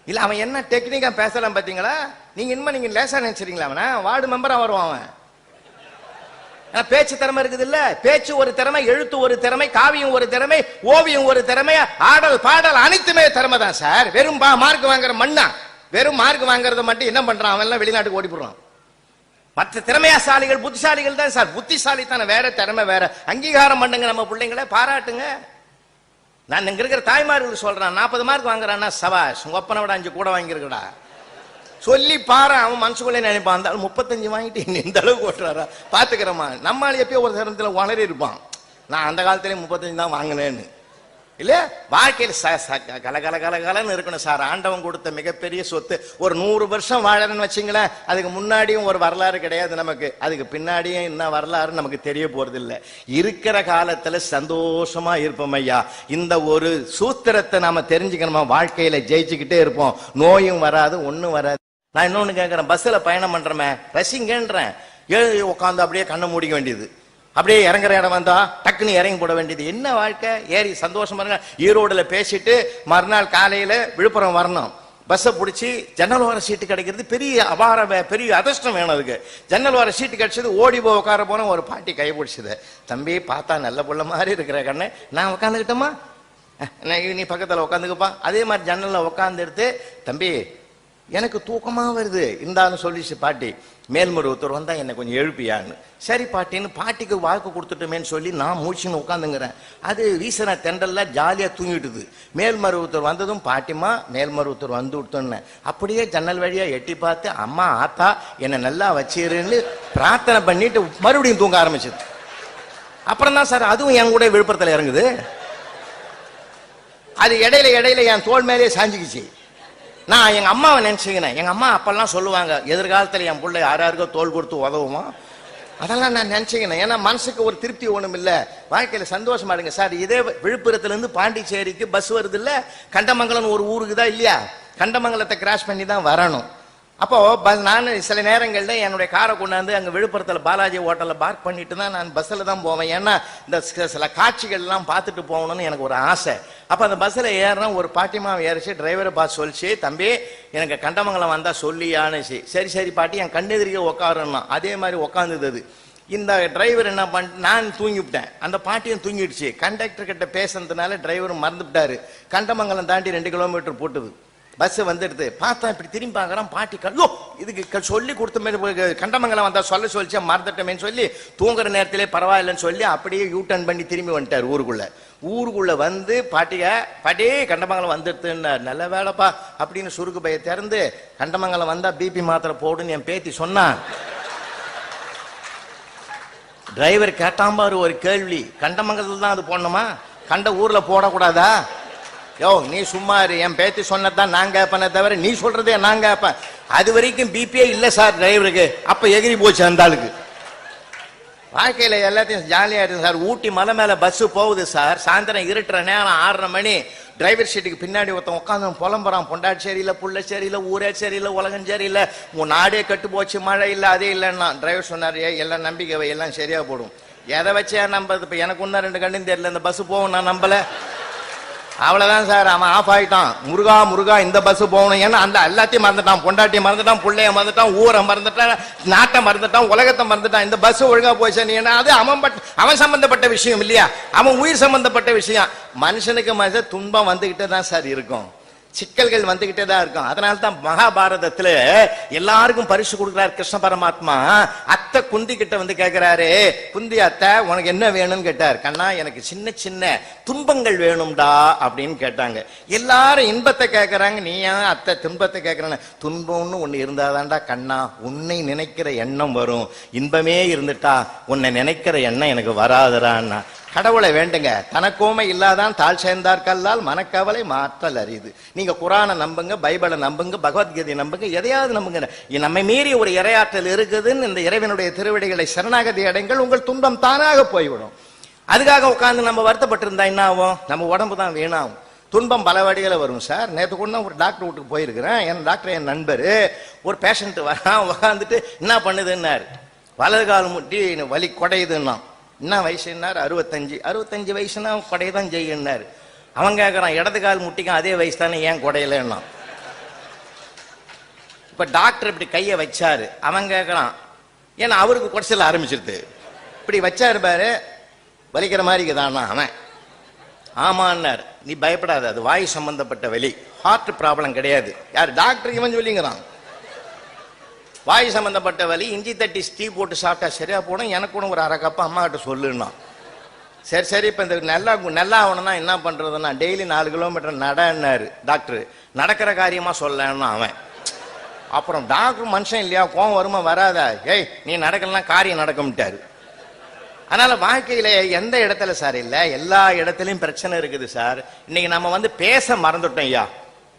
இல்ல அவன் என்ன டெக்னிக்கா பேசலாம் பாத்தீங்களா? நீங்க இனிமே நீங்க லேசா நினைச்சிருங்களா அவன? வார்டு மெம்பரா வருவான் அவன். பேச்சு திறமை இருக்குது இல்ல பேச்சு ஒரு திறமை எழுத்து ஒரு திறமை காவியம் ஒரு திறமை ஓவியம் ஒரு திறமை ஆடல் பாடல் அனைத்துமே திறமை தான் சார். வெறும் மார்க் வாங்குற மண்ணா? வெறும் மார்க் வாங்குறத மட்டும் என்ன பண்றான்? அவன் எல்லாம் வெளிநாட்டுக்கு ஓடி போடுறான் மற்ற திறமையாசாலிகள் புத்திசாலிகள் தான் சார். புத்திசாலி தானே வேற திறமை வேற. அங்கீகாரம் பண்ணுங்க நம்ம பிள்ளைங்களை பாராட்டுங்க. நான் இங்க இருக்கிற தாய்மார்கள் சொல்றேன் நாற்பது மார்க் வாங்குறான்னா சவாஷ் உங்க அப்பனை விட அஞ்சு கூட வாங்கியிருக்கடா. சொல்லி பாரு அவன் மனசுக்குள்ளே நினைப்பான். அந்த முப்பத்தஞ்சு வாங்கிட்டு என்ன இந்த அளவுக்கு ஓட்டுறாரா? பாத்துக்கிறமா நம்மால் எப்பயோ ஒரு தரத்தில் வளரி இருப்பான். நான் அந்த காலத்துலேயும் முப்பத்தஞ்சு தான் வாங்கினேன்னு. இல்லையா வாழ்க்கையில் ச ச- கல கல கல கலன்னு இருக்கணும் சார். ஆண்டவன் கொடுத்த மிகப்பெரிய சொத்து. ஒரு நூறு வருஷம் வாழறன்னு வச்சிங்களேன் அதுக்கு முன்னாடியும் ஒரு வரலாறு கிடையாது நமக்கு. அதுக்கு பின்னாடியும் என்ன வரலாறு நமக்கு தெரிய போகிறதில்ல இருக்கிற காலத்தில் சந்தோஷமா இருப்போம் ஐயா. இந்த ஒரு சூத்திரத்தை நாம தெரிஞ்சுக்கணுமா? வாழ்க்கையில ஜெயிச்சுக்கிட்டே இருப்போம். நோயும் வராது ஒன்றும் வராது. நான் இன்னொன்று கேட்குறேன் பஸ்ஸில் பயணம் பண்ணுறமே ரசிங்கன்றேன். எழுதி உட்காந்து அப்படியே கண்ணை மூடிக்க வேண்டியது. அப்படியே இறங்குற இடம் வந்தா டக்குன்னு இறங்கி போட வேண்டியது. என்ன வாழ்க்கை? ஏறி சந்தோஷமா இருங்க. ஈரோடில் பேசிட்டு மறுநாள் காலையில் விழுப்புரம் வரணும். பஸ்ஸை பிடிச்சி ஜன்னல் ஓர சீட்டு கிடைக்கிறது பெரிய அபாரம் பெரிய அதிர்ஷ்டம் வேணும் அதுக்கு. ஜன்னல் ஓர சீட்டு கிடைச்சது ஓடி போய் உட்கார போன ஒரு பாட்டி கை பிடிச்சது. தம்பி பார்த்தா நல்ல புள்ள மாதிரி இருக்கிற கண்ணு. நான் உட்காந்துக்கிட்டோமா? நீ பக்கத்தில் உட்காந்துக்கப்பா. அதே மாதிரி ஜன்னலில் உட்காந்து எடுத்து தம்பி எனக்கு தூக்கமாக வருது. இருந்தாலும் சொல்லிச்சு பாட்டி மேல்மருவத்தூர் வந்தால் என்னை கொஞ்சம் எழுப்பியான்னு. சரி பாட்டின்னு பாட்டிக்கு வாக்கு கொடுத்துட்டோமேன்னு சொல்லி நான் மூச்சுன்னு உட்காந்துங்கிறேன் அது வீசின தெண்டல்ல ஜாலியாக தூங்கிட்டுது. மேல்மருவத்தூர் வந்ததும் பாட்டிமா மேல்மருவத்தூர் வந்து விட்டோன்னு அப்படியே ஜன்னல் வழியாக எட்டி பார்த்து அம்மா ஆத்தா என்னை நல்லா வச்சிருன்னு பிரார்த்தனை பண்ணிட்டு மறுபடியும் தூங்க ஆரம்பிச்சது. அப்புறம் தான் சார் அதுவும் என் கூட விழுப்புரத்தில் இறங்குது. அது இடையில இடையில என் தோல் மேலேயே சாஞ்சிக்கிச்சு. நான் எங்க அம்மாவை நினைச்சுக்கினேன். எங்க அம்மா அப்பெல்லாம் சொல்லுவாங்க எதிர்காலத்துல என் பிள்ளை யாராருக்கோ தோல் கொடுத்து உதவுமா? அதெல்லாம் நான் நினைச்சுக்கினேன். ஏன்னா மனசுக்கு ஒரு திருப்தி ஒண்ணும் இல்ல. வாழ்க்கையில சந்தோஷமா இருங்க. சார் இதே விழுப்புரத்துல இருந்து பாண்டிச்சேரிக்கு பஸ் வருது இல்ல கண்டமங்கலம் ஒரு ஊருக்கு தான் இல்லையா? கண்டமங்கலத்தை கிராஸ் பண்ணி தான் வரணும். அப்போ நான் சில நேரங்களில் என்னுடைய காரை கொண்டாந்து அங்கே விழுப்புரத்தில் பாலாஜி ஹோட்டலில் பார்க் பண்ணிட்டு தான் நான் பஸ்ஸில் தான் போவேன். ஏன்னா இந்த சில- சில பார்த்துட்டு போகணும்னு எனக்கு ஒரு ஆசை. அப்ப அந்த பஸ்ல ஏறினா ஒரு பாட்டிமா ஏறிச்சு டிரைவரை பார்த்து சொல்லிச்சு தம்பி எனக்கு கண்டமங்கலம் வந்தா சொல்லியானுச்சு சரி சரி பாட்டி என் கண்ணெதிரிக்க உட்காரணும் அதே மாதிரி உட்காந்துது அது. இந்த டிரைவர் என்ன பண்ண நான் தூங்கிவிட்டேன் அந்த பாட்டியும் தூங்கிடுச்சு. கண்டக்டர் கிட்ட பேசுனதுனால டிரைவர் மறந்துவிட்டாரு கண்டமங்கலம் தாண்டி ரெண்டு கிலோமீட்டர் போட்டுது. பஸ் வந்துடுது. பார்த்தா இப்படி திரும்பி பார்க்கறான் பாட்டி கல்லோ இதுக்கு சொல்லி கொடுத்த மாதிரி கண்டமங்கலம் வந்தா சொல்ல சொல்லிச்சு மறந்துட்டமேன்னு சொல்லி தூங்குற நேரத்திலே பரவாயில்லைன்னு சொல்லி அப்படியே யூ டர்ன் பண்ணி திரும்பி வந்துட்டார் ஊருக்குள்ள. ஊருக்குள்ள வந்து பாட்டிய பாட்டி கண்டமங்கலம் வந்துடுதுன்னார் நல்ல வேலைப்பா அப்படின்னு சுருக்கு பைய திறந்து கண்டமங்கலம் வந்தா பிபி மாத்திரை போடுன்னு என் பேத்தி சொன்னான் டிரைவர் கேட்டான் பாரு ஒரு கேள்வி கண்டமங்கலத்தில் தான் அது போடணுமா? கண்ட ஊர்ல போடக்கூடாதா? யோ நீ சும்மா என் பேத்தி சொன்னதான் நான் கேட்பேனே தவிர நீ சொல்றதே நான் கேட்பேன் அது வரைக்கும் பிபியே இல்லை சார் டிரைவருக்கு. அப்ப எகிரி போச்சு அந்த ஆளுக்கு. வாழ்க்கையில எல்லாத்தையும் ஜாலியா இருக்கு சார். ஊட்டி மலை மேல பஸ் போகுது சார். சாயந்தரம் இருட்டுற நேரம் ஆறரை மணி. டிரைவர் சீட்டுக்கு பின்னாடி ஒருத்தன் உட்காந்து புலம்புறான். பொண்டாட்டி சரியில்லை புள்ள சரியில்லை ஊரே சரியில்லை உலகம் சரியில்லை. உன் நாடே கட்டு போச்சு மழை இல்லை அதே இல்லைன்னா டிரைவர் சொன்னார் எல்லாம் நம்பிக்கை எல்லாம் சரியா போடும். எதை வச்சே நம்பது இப்போ எனக்கு ஒன்றும் ரெண்டு கண்ணும் தெரியல. இந்த பஸ் போகும் நான் நம்பலை. அவ்வளவுதான் சார் அவன் ஆஃப் ஆயிட்டான். முருகா முருகா இந்த பஸ் போகணும் ஏன்னா அந்த எல்லாத்தையும் மறந்துட்டான். பொண்டாட்டியை மறந்துட்டான் பிள்ளைய மறந்துட்டான் ஊரை மறந்துட்டான் நாட்டை மறந்துட்டான் உலகத்தை மறந்துட்டான். இந்த பஸ் ஒழுங்கா போச்சு நீ என்ன அது அவன் பட் அவன் சம்பந்தப்பட்ட விஷயம் இல்லையா? அவன் உயிர் சம்பந்தப்பட்ட விஷயம். மனுஷனுக்கு மனுஷன் துன்பம் வந்துகிட்டே தான் சார் இருக்கும். சிக்கல்கள் வந்துகிட்டே தான் இருக்கும். அதனால தான் மகாபாரதத்துல எல்லாருக்கும் பரிசு கொடுக்கிறார் கிருஷ்ண பரமாத்மா. அத்தை குந்தி கிட்ட வந்து கேட்கிறாரு குந்தி அத்தை உனக்கு என்ன வேணும்னு கேட்டார். கண்ணா எனக்கு சின்ன சின்ன துன்பங்கள் வேணும்டா அப்படின்னு கேட்டாங்க. எல்லாரும் இன்பத்தை கேட்கறாங்க நீ ஏன் அத்தை துன்பத்தை கேட்கறாங்க துன்பம்னு ஒண்ணு இருந்தாதான்டா கண்ணா உன்னை நினைக்கிற எண்ணம் வரும். இன்பமே இருந்துட்டா உன்னை நினைக்கிற எண்ணம் எனக்கு வராதுடான்னா கடவுளை வேண்டுங்க. தனக்கோமை இல்லாதான் தாழ் சேர்ந்தார்கல்லால் மனக்கவலை மாற்றல் அறியுது நீங்க குரானை நம்புங்க பைபிளை நம்புங்க பகவத்கீதை நம்புங்க எதையாவது நம்புங்க. நம்மை மீறி ஒரு இரையாற்றல் இருக்குதுன்னு இந்த இறைவனுடைய திருவிடைகளை சரணாகதி அடைங்கள் உங்கள் துன்பம் தானாக போய்விடும். அதுக்காக உட்காந்து நம்ம வருத்தப்பட்டிருந்தா என்ன ஆகும்? நம்ம உடம்பு தான் வீணாகும். துன்பம் பல வழியில் வரும் சார். நேற்று கூட நான் ஒரு டாக்டர் வீட்டுக்கு போயிருக்கிறேன். என் டாக்டர் என் நண்பர். ஒரு பேஷண்ட்டு வரான் உட்காந்துட்டு என்ன பண்ணுதுன்னாரு? வலது கால் முட்டி வலி குடையுதுன்னா என்ன வயசுன்னார்? அறுபத்தஞ்சு. அறுபத்தஞ்சு வயசுனா கொடையை தான் செய்யுன்னாரு. அவன் கேட்குறான் இடது கால் முட்டிக்கும் அதே வயசு தானே ஏன் கொடையிலன்னா? இப்போ டாக்டர் இப்படி கையை வச்சாரு. அவன் கேட்குறான் ஏன்னா அவருக்கு குடைச்சல் ஆரம்பிச்சிருது. இப்படி வச்சாரு பாரு வலிக்கிற மாதிரி இருக்குதானா அவன். ஆமான்னார். நீ பயப்படாத அது வாய் சம்பந்தப்பட்ட வலி. ஹார்ட் ப்ராப்ளம் கிடையாது. யார்? டாக்டர் இவன் சொல்லிங்கிறான். வாய் சம்பந்தப்பட்ட வலி இஞ்சி தட்டி டீ போட்டு சாப்பிட்டா சரியா போடும். எனக்கு ஒரு அரை கப்பு அம்மா கிட்ட சொல்லுன்னா. சரி சரி இப்போ இந்த நல்லா நல்லா ஆகணும்னா என்ன பண்றதுன்னா டெய்லி நாலு கிலோமீட்டர் நடன்னாரு டாக்டர். நடக்கிற காரியமா சொல்லன்னா அவன். அப்புறம் டாக்டர் மனுஷன் இல்லையா கோவம் வருமா வராதா? ஏய் நீ நடக்கலாம் காரியம் நடக்கும்ட்டாரு. அதனால வாழ்க்கையில எந்த இடத்துல சார் இல்ல எல்லா இடத்துலயும் பிரச்சனை இருக்குது சார். இன்னைக்கு நம்ம வந்து பேச மறந்துட்டோம் ஐயா.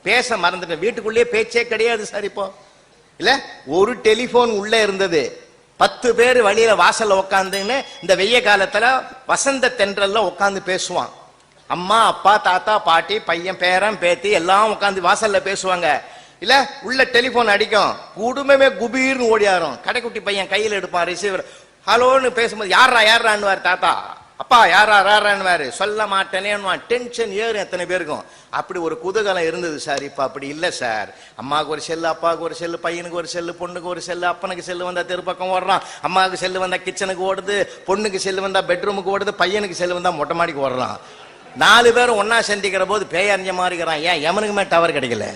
பேச மறந்துட்டோம். வீட்டுக்குள்ளேயே பேச்சே கிடையாது சார் இப்போ. இல்ல ஒரு டெலிபோன் உள்ள இருந்தது. பத்து பேர் வழியில வாசல்ல உட்காந்துன்னு இந்த வெய்ய காலத்துல வசந்த தென்றல்ல உட்காந்து பேசுவான். அம்மா அப்பா தாத்தா பாட்டி பையன் பேரன் பேத்தி எல்லாம் உட்காந்து வாசல்ல பேசுவாங்க. இல்ல உள்ள டெலிபோன் அடிக்கும். குடும்பமே குபீர்னு ஓடியாரும். கடைக்குட்டி பையன் கையில எடுப்பான் ரிசீவர் ஹலோன்னு பேசும்போது யாரா யாரான்னுவார் தாத்தா? அப்பா யாரா யாரான்னுவாரு சொல்ல மாட்டேனேன்னுவான் டென்ஷன் ஏறும் எத்தனை பேருக்கும். அப்படி ஒரு குதூகலம் இருந்தது சார். இப்போ அப்படி இல்லை சார். அம்மாவுக்கு ஒரு செல்லு அப்பாவுக்கு ஒரு செல்லு பையனுக்கு ஒரு செல்லு பொண்ணுக்கு ஒரு செல்லு அப்பனுக்கு செல்லு வந்தால் தெருப்பக்கம் ஓடுறான். அம்மாவுக்கு செல்லு வந்தால் கிச்சனுக்கு ஓடுது பொண்ணுக்கு செல்லு வந்தால் பெட்ரூமுக்கு ஓடுது பையனுக்கு செல்லு வந்தால் மொட்டை மாடிக்கு ஓடுறான். நாலு பேரும் ஒன்றா சந்திக்கிற போது பேயறிஞ்ச மாதிரி இருக்கிறான். ஏன் எவனுக்குமே டவர் கிடைக்கல.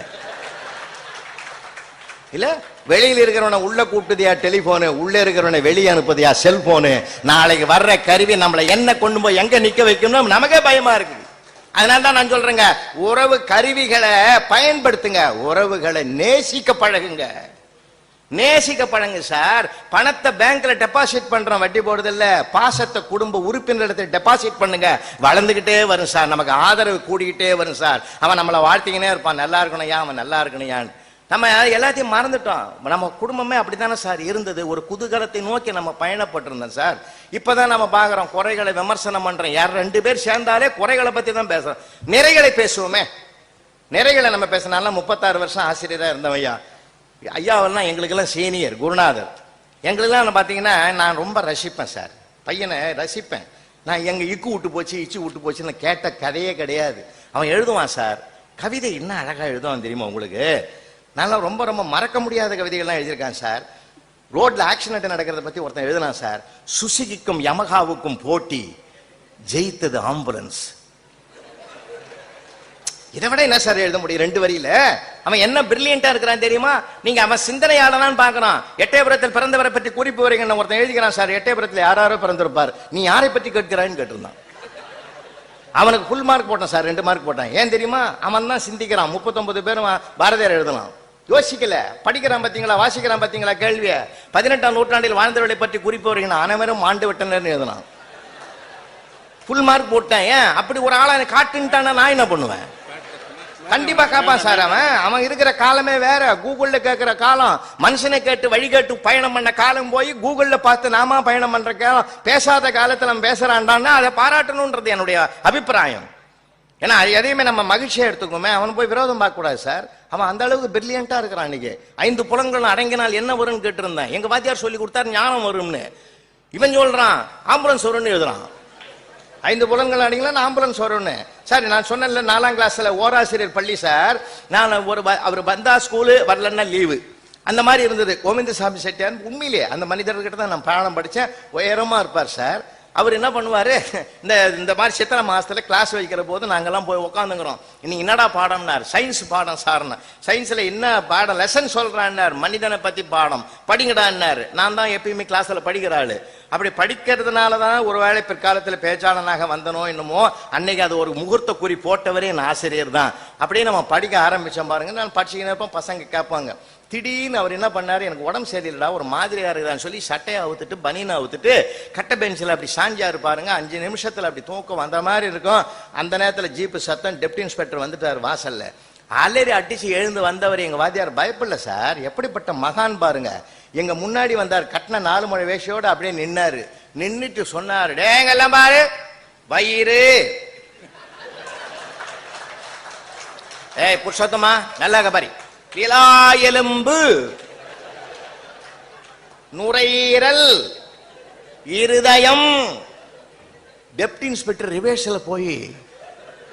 இல்லை? வெளியில் இருக்கிறவனை உள்ள கூப்பிட்டதையா டெலிபோனு உள்ள இருக்கிறவனை வெளியே அனுப்புதியா செல்போனு? நாளைக்கு வர்ற கருவி நம்மளை என்ன கொண்டு போய் எங்க நிக்க வைக்கணும் நமக்கே பயமா இருக்கு. அதனால தான் நான் சொல்றேங்க உறவு கருவிகளை பயன்படுத்துங்க உறவுகளை நேசிக்க பழகுங்க. நேசிக்க பழங்க சார். பணத்தை பேங்க்ல டெபாசிட் பண்றோம் வட்டி போடுறது இல்ல. பாசத்தை குடும்ப உறுப்பினரிடத்தை டெபாசிட் பண்ணுங்க. வளர்ந்துகிட்டே வரும் சார். நமக்கு ஆதரவு கூடிக்கிட்டே வரும் சார். அவன் நம்மளை வாழ்த்திக்கினே இருப்பான். நல்லா இருக்கணும்யா அவன் நல்லா இருக்கணும்யான்னு நம்ம எல்லாத்தையும் மறந்துட்டோம். நம்ம குடும்பமே அப்படித்தானே சார் இருந்தது? ஒரு குதூகலத்தை நோக்கி நம்ம பயணப்பட்டிருந்தோம் சார். இப்பதான் நம்ம பார்க்குறோம் குறைகளை விமர்சனம் பண்றோம். யார் ரெண்டு பேர் சேர்ந்தாலே குறைகளை பத்தி தான் பேசுறோம். நிறைகளை பேசுவோமே. நிறைகளை நம்ம பேசினாலும் முப்பத்தாறு வருஷம் ஆசிரியரா இருந்தவையா ஐயாவெல்லாம் எங்களுக்கெல்லாம் சீனியர் குருநாதர். எங்களுக்கெல்லாம் பார்த்தீங்கன்னா நான் ரொம்ப ரசிப்பேன் சார். பையனை ரசிப்பேன். நான் எங்க இக்கு விட்டு போச்சு இச்சு விட்டு போச்சுன்னு கேட்ட கதையே கிடையாது. அவன் எழுதுவான் சார். கவிதை என்ன அழகா எழுதுவான் தெரியுமா உங்களுக்கு? நல்லா ரொம்ப ரொம்ப மறக்க முடியாத கவிதைகள்லாம் எழுதியிருக்கான் சார். ரோட்ல ஆக்சிடென்ட் நடக்கிறத பத்தி ஒருத்தன் எழுதினான் சார். சுசுகிக்கும் யமகாவுக்கும் போட்டி ஜெயித்தது ஆம்புலன்ஸ் இதை விட என்ன சார் எழுத முடியும்? ரெண்டு வரியில. அவன் என்ன பிரில்லியண்டா இருக்கிறான் தெரியுமா? நீங்க அவன் சிந்தனையாளனான்னு பாக்குறான் எட்டயபுரத்தில் பிறந்தவரை பற்றி குறிப்பு வரீங்கன்னு ஒருத்தன் எழுதிக்கிறான் சார். எட்டயபுரத்தில் யாராரோ பிறந்திருப்பார். நீ யாரை பற்றி கேட்கிறான்னு கேட்டிருந்தான். அவனுக்கு ஃபுல் மார்க் போட்டான் சார். ரெண்டு மார்க் போட்டான். ஏன் தெரியுமா? அவன் தான் சிந்திக்கிறான். முப்பத்தொன்பது பேரும் பாரதியார் எழுதலாம். யோசிக்கல. படிக்கிறான் பார்த்தீங்களா வாசிக்கிறான் பார்த்தீங்களா கேள்விய? பதினெட்டாம் நூற்றாண்டில் வாழ்ந்தவர்களை பற்றி குறிப்பு வரீங்கன்னா அனைவரும் ஆண்டு விட்டனர் எழுதினான். ஃபுல் மார்க் போட்டேன். ஏன்? அப்படி ஒரு ஆளை காட்டுன்ட்டானா நான் என்ன பண்ணுவேன்? கண்டிப்பா காப்பான் சார் அவன். அவன் இருக்கிற காலமே வேற. கூகுள்ல கேட்கிற காலம். மனுஷனை கேட்டு வழி கேட்டு பயணம் பண்ண காலம் போய் கூகுள்ல பார்த்து நாம பயணம் பண்ற காலம். பேசாத காலத்துல நம்ம பேசுறான்டான்னா அதை பாராட்டணும்ன்றது என்னுடைய அபிப்பிராயம். ஏன்னா அது எதையுமே நம்ம மகிழ்ச்சியா எடுத்துக்கோமே அவன் போய் விரோதம் பார்க்க கூடாது சார். அவன் அந்த அளவுக்கு பிரில்லியண்டா இருக்கிறான் அன்னைக்கு. ஐந்து புலங்களும் அடங்கினால் என்ன வரும்னு கேட்டிருந்தேன். எங்க வாத்தியார் சொல்லி கொடுத்தாரு ஞானம் வரும்னு. இவன் சொல்றான் ஆம்புலன்ஸ் வரும்னு எழுதுறான். ஐந்து புலன்கள் அடங்கினா ஆம்புலன்ஸ் வரும்னு. சார் நான் சொன்னேன்ல நாலாம் கிளாஸ்ல ஓராசிரியர் பள்ளி சார். நான் ஒரு வ- அவர் வந்தா ஸ்கூலு வரலன்னா லீவு அந்த மாதிரி இருந்தது. கோவிந்தசாமி செட்டியார் உண்மையிலேயே அந்த மனிதர்கிட்ட தான் நான் பாடம் படித்தேன் உயரமாக இருப்பார் சார். அவர் என்ன பண்ணுவார்? இந்த இந்த மாதிரி சித்திரை மாதத்தில் கிளாஸ் வைக்கிற போது நாங்கள்லாம் போய் உட்காந்துங்கிறோம் இன்னைக்கு என்னடா பாடம்னார்? சயின்ஸ் பாடம் சார்னா சயின்ஸில் என்ன பாடம்? லெசன் சொல்கிறான்னார் மனிதனை பற்றி பாடம். படிங்கடான்னார் நான் தான் எப்பயுமே கிளாஸில் படிக்கிறாள் அப்படி படிக்கிறதுனால தான் ஒருவேளை பிற்காலத்தில் பேச்சாளனாக வந்தனோ என்னமோ அன்னைக்கு அது ஒரு முகூர்த்த குறி போட்டவரே என் ஆசிரியர் தான். அப்படியே நம்ம படிக்க ஆரம்பித்தோம் பாருங்க. நான் படிச்சுக்கினே இருப்போம் பசங்க கேட்பாங்க. திடீர்னு அவர் என்ன பண்ணாரு? எனக்கு உடம்பு சரியில்லடா ஒரு மாதிரியா இருக்குதான்னு சொல்லி சட்டையை அவுத்துட்டு பனியனை அவுத்துட்டு கட்டை பெஞ்சில் அப்படி சாஞ்சாரு பாருங்க அஞ்சு நிமிஷத்துல அப்படி தூக்கம் வந்த மாதிரி இருக்கும். அந்த நேரத்தில் ஜீப்பு சத்தம் டெப்டி இன்ஸ்பெக்டர் வந்துட்டார் வாசல்ல. அலறி அடிச்சு எழுந்து வந்தவர் எங்க வாத்தியார் பயப்படல சார். எப்படிப்பட்ட மகான் பாருங்க. எங்க முன்னாடி வந்தார் கட்டின நாலு மழை வேஷையோட அப்படியே நின்னாரு. நின்றுட்டு சொன்னாரு டேங்கெல்லாம் பாரு. வயிறு. ஏய் புருஷோத்தமா நல்லா கபாரி விலா எலும்பு நுரையீரல் இருதயம். டெப்டி இன்ஸ்பெக்டர் ரிவேர்ஸில் போய்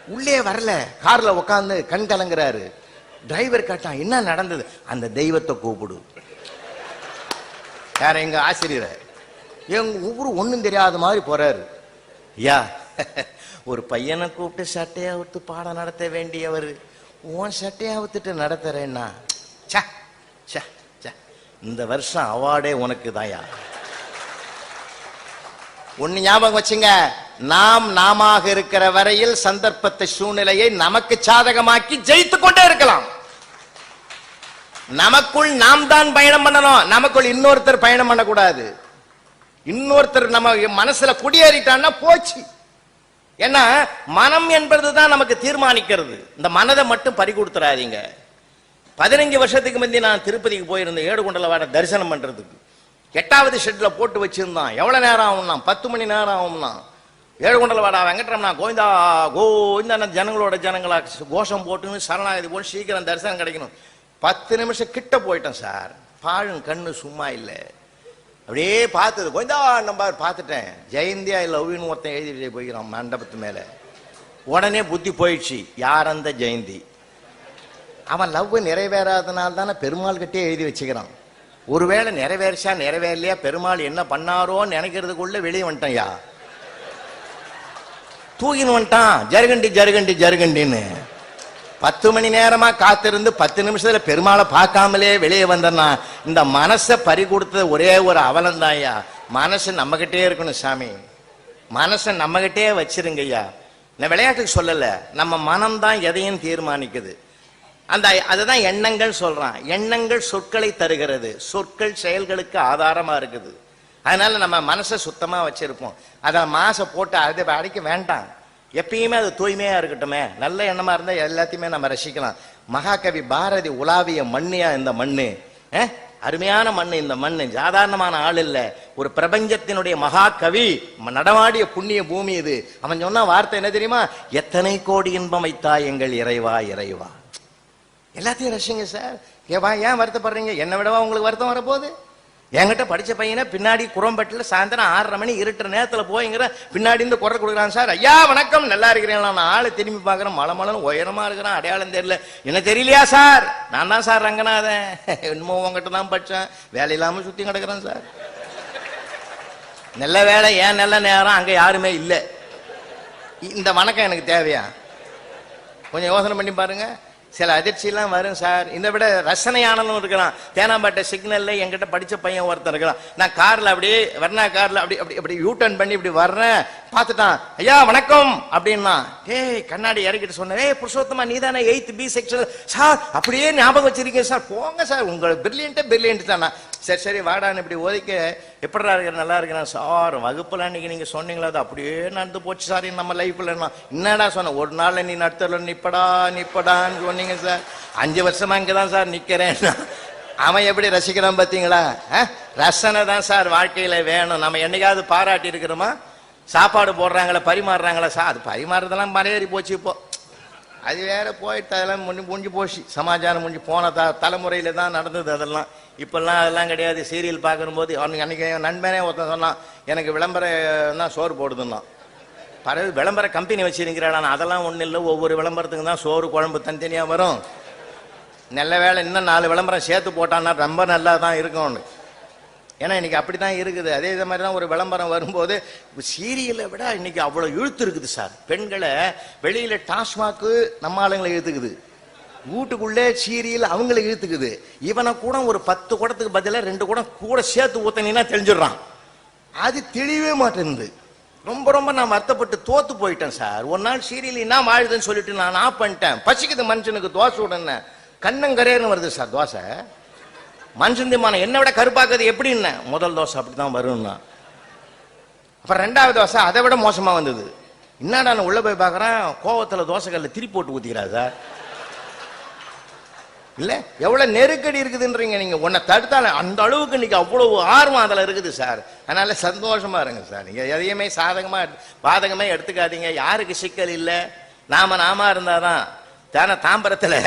உள்ளே வரல. கார்ல உட்காந்து கண் கலங்குறாரு. டிரைவர் கேட்டான் என்ன நடந்தது? அந்த தெய்வத்தை கூப்பிடு. வேற எங்க ஆசிரியர் எங்க ஊரு ஒன்றும் தெரியாத மாதிரி போறாரு. ஐயா <laughs> ஒரு பையனை கூப்பிட்டு சட்டையை விட்டு பாடம் நடத்த வேண்டியவர் உன் சட்டையை அவுத்துட்டு நடத்துறேன்னா. ச்சே, ச்சே, ச்சே. இந்த வருஷம் அவார்டே உனக்கு தாயா ஒண்ணு ஞாபகம் வச்சுங்க நாம் நாமாக இருக்கிற வரையில் சந்தர்ப்பத்தை சூழ்நிலையை நமக்கு சாதகமாக்கி ஜெயித்து கொண்டே இருக்கலாம். நமக்குள் நாம் தான் பயணம் பண்ணணும். நமக்குள் இன்னொருத்தர் பயணம் பண்ணக்கூடாது. இன்னொருத்தர் நம்ம மனசுல குடியேறிட்டான்னா போச்சு. ஏன்னா மனம் என்பது தான் நமக்கு தீர்மானிக்கிறது. இந்த மனதை மட்டும் பறி கொடுத்துறாதீங்க. பதினஞ்சு வருஷத்துக்கு முந்தி நான் திருப்பதிக்கு போயிருந்தேன் ஏடுகுண்டல வர தரிசனம் பண்றதுக்கு. எட்டாவது ஷெட்டில் போட்டு வச்சிருந்தான். எவ்வளோ நேரம் ஆகும்னா? பத்து மணி நேரம் ஆகும்னா? ஏழுகுண்டல வாடா வெங்கட்ரமணா கோவிந்தா கோவிந்தா ஜனங்களோட ஜனங்களா கோஷம் போட்டுன்னு சரணாகதி போட்டு சீக்கிரம் தரிசனம் கிடைக்கணும். பத்து நிமிஷம் கிட்ட போயிட்டேன் சார். பாழும் கண்ணு சும்மா இல்லை. அப்படியே பார்த்தது. கொஞ்சம் நம்ம பார்த்துட்டேன். ஜெயந்தியா லவ்னு ஒருத்தன் எழுதி போய்க்கிறான் மண்டபத்து மேலே. உடனே புத்தி போயிடுச்சு. யார் அந்த ஜெயந்தி? அவன் லவ் நிறைவேறாதனால தானே பெருமாள் கிட்டே எழுதி வச்சுக்கிறான். ஒருவேளை நிறைவேறிச்சா நிறைவேறலையா? பெருமாள் என்ன பண்ணாரோன்னு நினைக்கிறதுக்குள்ள வெளியே வந்துட்டான்யா தூக்கின்னு வந்துட்டான். ஜருகண்டி ஜருகண்டி ஜருகண்டின்னு. பத்து மணி நேரமா காத்திருந்து பத்து நிமிஷத்துல பெருமாளை பார்க்காமலே வெளியே வந்தனா இந்த மனசை பறி கொடுத்தது ஒரே ஒரு அவலந்தாய்யா மனசு நம்மகிட்டே இருக்கணும் சாமி. மனசை நம்மகிட்டே வச்சிருங்கய்யா. நான் விளையாட்டுக்கு சொல்லல. நம்ம மனம்தான் எதையும் தீர்மானிக்குது. அந்த அதுதான் எண்ணங்கள் சொல்றான். எண்ணங்கள் சொற்களை தருகிறது. சொற்கள் செயல்களுக்கு ஆதாரமா இருக்குது. அதனால நம்ம மனசை சுத்தமா வச்சிருப்போம். அதை மாசை போட்டு அதை அடிக்க வேண்டாம். எப்பயுமே அது தூய்மையா இருக்கட்டுமே. நல்ல எண்ணமா இருந்தா எல்லாத்தையுமே நம்ம ரசிக்கலாம். மகாகவி பாரதி உலாவிய மண்ணியா இந்த மண்ணு? அருமையான மண் இந்த மண் சாதாரணமான ஆள் இல்ல. ஒரு பிரபஞ்சத்தினுடைய மகாகவி. ம- நடமாடிய புண்ணிய பூமி இது. அவன் சொன்ன வார்த்தை என்ன தெரியுமா? எத்தனை கோடி இன்பம் வைத்தா எங்கள் இறைவா இறைவா. எல்லாத்தையும் ரசிங்க சார். ஏவா ஏன் வருத்தப்படுறீங்க? என்னை விடவா உங்களுக்கு வருத்தம் வரப்போகுது? என்கிட்ட படிச்ச பையனை பின்னாடி குரம்பட்டில் சாயந்தரம் ஆறரை மணி இருட்டுற நேரத்தில் போய்ங்கிற பின்னாடி இருந்து குரல் கொடுக்குறான் சார் ஐயா வணக்கம். நல்லா இருக்கிறீங்களா? நான் ஆளை திரும்பி பார்க்குறேன். மலை மலன்னு உயரமா இருக்கிறான். அடையாளம் தெரியல. என்ன தெரியலையா சார்? நான் தான் சார் ரங்கநாதன். என்னமோ உங்ககிட்ட தான் படித்தேன் வேலை இல்லாமல் சுற்றி கிடக்குறேன் சார். நல்ல வேலை ஏன் நல்ல நேரம்? அங்கே யாருமே இல்லை. இந்த வணக்கம் எனக்கு தேவையா? கொஞ்சம் யோசனை பண்ணி பாருங்க. சில அதிர்ச்சியெல்லாம் வரும் சார். இதை விட ரசனையானலும் இருக்கிறான் தேனாம்பாட்டை சிக்னல்ல என்கிட்ட படிச்ச பையன் ஒருத்தன் இருக்கிறான் நான் கார்ல அப்படியே வர்ணா கார்ல அப்படி அப்படி அப்படி யூ டர்ன் பண்ணி இப்படி வர்றேன். பார்த்துட்டான் ஐயா வணக்கம். அப்படின்னா ஏய் கண்ணாடி இறக்கிட்டு சொன்னேன். ஏய் புருஷோத்தமா நீ தானே எயித் பி செக்ஷன் சார் அப்படியே ஞாபகம் வச்சிருக்கீங்க சார். போங்க சார். உங்க பிரில்லியன்ட்டே பிரில்லியன்ட் தானே சரி சரி வாடான்னு இப்படி ஒதுக்க எப்படிடா இருக்கிற நல்லா இருக்கிறேன் சார் வகுப்புல அன்னைக்கு நீங்க சொன்னீங்களா அது அப்படியே நடந்து போச்சு சார் நம்ம லைஃப்ல என்னடா சொன்ன ஒரு நாள்ல நீ நடத்தல நிப்படா நிப்படான்னு சொன்னீங்க சார். அஞ்சு வருஷமா இங்கதான் சார் நிக்கிறேன். அவன் எப்படி ரசிக்கிறான் பாத்தீங்களா? ரசனை தான் சார் வாழ்க்கையில வேணும். நம்ம என்னைக்காவது பாராட்டி இருக்கிறோமா? சாப்பாடு போடுறாங்களா பரிமாறுறாங்களா சார். அது பரிமாறுறதெல்லாம் மலையேறி போச்சு இப்போ. அது வேற போயிட்டு அதெல்லாம் முடி முடிஞ்சு போச்சு. சமாச்சாரம் முடிஞ்சு போன த தலைமுறையில தான் நடந்தது அதெல்லாம். இப்பெல்லாம் அதெல்லாம் கிடையாது. சீரியல் பார்க்கும்போது அவனுக்கு அன்னைக்கு என் நண்பனே ஒருத்தன் சொன்னான் எனக்கு விளம்பரம் தான் சோறு போடுதுன்னா பரவாயில்ல விளம்பர கம்பெனி வச்சிருக்கிறான் அதெல்லாம் ஒன்றும் இல்லை. ஒவ்வொரு விளம்பரத்துக்கு தான் சோறு குழம்பு தனித்தனியாக வரும். நல்ல வேளை இன்னும் நாலு விளம்பரம் சேர்த்து போட்டான்னா ரொம்ப நல்லா தான் இருக்கும் ஒன்று ஏன்னா இன்னைக்கு அப்படி தான் இருக்குது. அதே இது மாதிரி தான் ஒரு விளம்பரம் வரும்போது சீரியலை விட இன்னைக்கு அவ்வளோ இழுத்து இருக்குது சார். பெண்களை வெளியில டாஸ்மாக்கு நம்ம ஆளுங்களை இழுத்துக்குது. வீட்டுக்குள்ளே சீரியல் அவங்களை இழுத்துக்குது. இவனை கூட ஒரு பத்து குடத்துக்கு பதிலாக ரெண்டு குடம் கூட சேர்த்து ஊத்தனா தெரிஞ்சிடுறான் அது தெளிவே மாட்டேங்குது. ரொம்ப ரொம்ப நான் வருத்தப்பட்டு தோத்து போயிட்டேன் சார். ஒரு நாள் சீரியல் என்ன வாழுதுன்னு சொல்லிட்டு நான் ஆஃப் பண்ணிட்டேன். பசிக்குது மனுஷனுக்கு தோசை உடனே கண்ணங்கரேன்னு வருது சார் தோசை. மனுஷன் தீர்மானம் என்னை விட கருப்பாக்குது எப்படின்னு? முதல் தோசை அப்படிதான் வரும்னா. அப்புறம் ரெண்டாவது தோசை அதை விட மோசமா வந்தது. என்னடா நான் உள்ள போய் பார்க்குறேன்? கோவத்தில் தோசைக்கல்ல திருப்பி போட்டு ஊற்றிக்கிறா சார் இல்லை? எவ்வளோ நெருக்கடி இருக்குதுன்றீங்க நீங்கள் உன்னை தடுத்தால அந்த அளவுக்கு இன்னைக்கு அவ்வளோ ஆர்வம் அதில் இருக்குது சார் அதனால சந்தோஷமா இருங்க சார் நீங்கள் எதையுமே சாதகமாக பாதகமே எடுத்துக்காதீங்க. யாருக்கு சிக்கல் இல்லை? நாம நாம இருந்தாதான். தானே தாம்பரத்தில்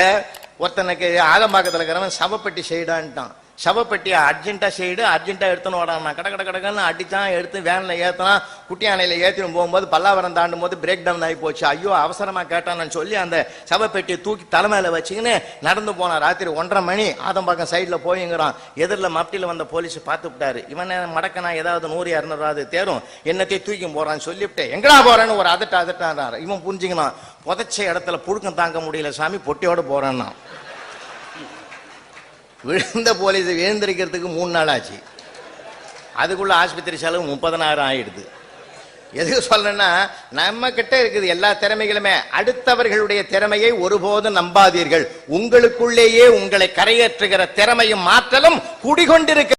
ஒருத்தனுக்கு ஆலம்பாக்கத்தில் இருக்கிறவன் சவப்பட்டி செய்டான்ட்டான். சவப்பெட்டி அர்ஜென்ட்டாக செய்டு அர்ஜென்ட்டாக எடுத்துன்னு வரான் கட கட கடகன்னு அடிச்சான் எடுத்து வேன்ல ஏத்தினான் குட்டி அணையில் ஏத்தின்னு போகும்போது பல்லாவரம் தாண்டும் போது பிரேக் டவுன் ஆகி போச்சு. ஐயோ அவசரமா கேட்டான்னு சொல்லி அந்த சவப்பெட்டியை தூக்கி தலைமையில வச்சுக்கின்னு நடந்து போனான். ராத்திரி ஒன்றரை மணி ஆதம்பாக்கம் சைடில் போய்ங்கிறான். எதிரில் மப்டியில் வந்த போலீஸ் பார்த்துவிட்டாரு இவன் மடக்கனா ஏதாவது நூறு இரநூறாவது தேரும். என்னத்தையும் தூக்கி போறான்னு சொல்லிவிட்டு எங்கடா போறேன்னு? ஒரு அதட்ட அதட்டான் இவன் புரிஞ்சுக்கணும் புதைச்ச இடத்துல புழுக்கம் தாங்க முடியல சாமி பொட்டியோட போறேன்னா விழுந்த போலீஸ் எழுந்திருக்கிறதுக்கு மூணு நாள் ஆச்சு. அதுக்குள்ள ஆஸ்பத்திரி செலவு முப்பதனாயிரம் ஆயிடுது. எதுக்கு சொல்றேன்னா நம்ம கிட்ட இருக்குது எல்லா திறமைகளுமே. அடுத்தவர்களுடைய திறமையை ஒருபோதும் நம்பாதீர்கள். உங்களுக்குள்ளேயே உங்களை கரையேற்றுகிற திறமையும் மாற்றலும் குடிகொண்டிருக்கிறது.